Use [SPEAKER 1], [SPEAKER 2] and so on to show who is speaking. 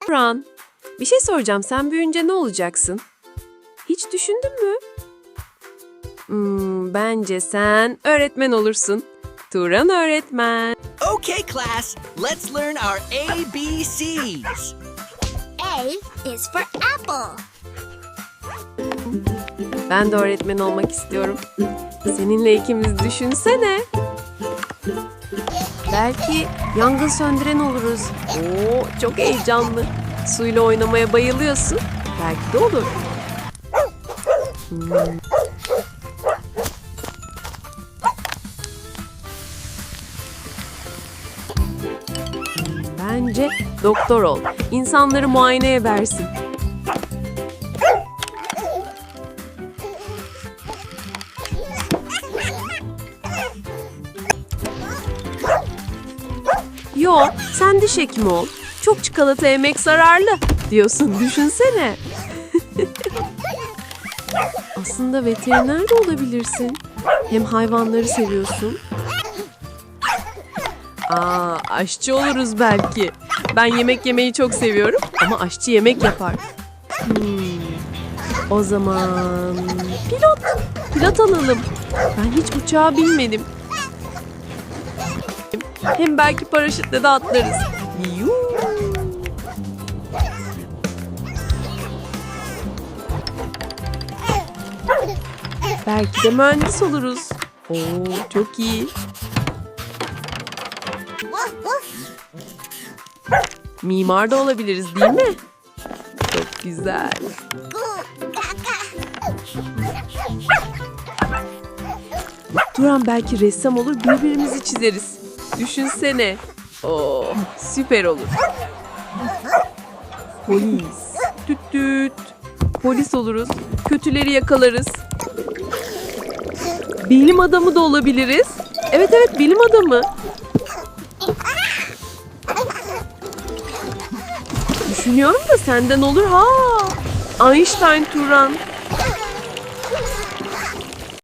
[SPEAKER 1] Turan, bir şey soracağım. Sen büyüyünce ne olacaksın? Hiç düşündün mü? Hmm, bence sen öğretmen olursun. Turan öğretmen.
[SPEAKER 2] Okay, class, let's learn our ABCs.
[SPEAKER 3] A is for apple.
[SPEAKER 1] Ben de öğretmen olmak istiyorum. Seninle ikimiz düşünsene. Belki yangın söndüren oluruz. Oo, çok heyecanlı. Suyla oynamaya bayılıyorsun. Belki de olur. Hmm. Bence doktor ol. İnsanları muayene edersin. Yo, sen diş hekimi ol. Çok çikolata yemek zararlı diyorsun. Düşünsene. Aslında veteriner de olabilirsin. Hem hayvanları seviyorsun. Aa, aşçı oluruz belki. Ben yemek yemeyi çok seviyorum ama aşçı yemek yapar. Hmm, O zaman pilot. Pilot alalım. Ben hiç uçağa binmedim. Hem belki paraşütle de atlarız. Belki de mühendis oluruz. Oo, çok iyi. Mimar da olabiliriz değil mi? Çok güzel. Duran belki ressam olur birbirimizi çizeriz. Düşünsene. Oo, süper olur. Polis. Tüt tüt. Polis oluruz. Kötüleri yakalarız. Bilim adamı da olabiliriz. Evet evet bilim adamı. Düşünüyorum da senden olur ha. Einstein Turan.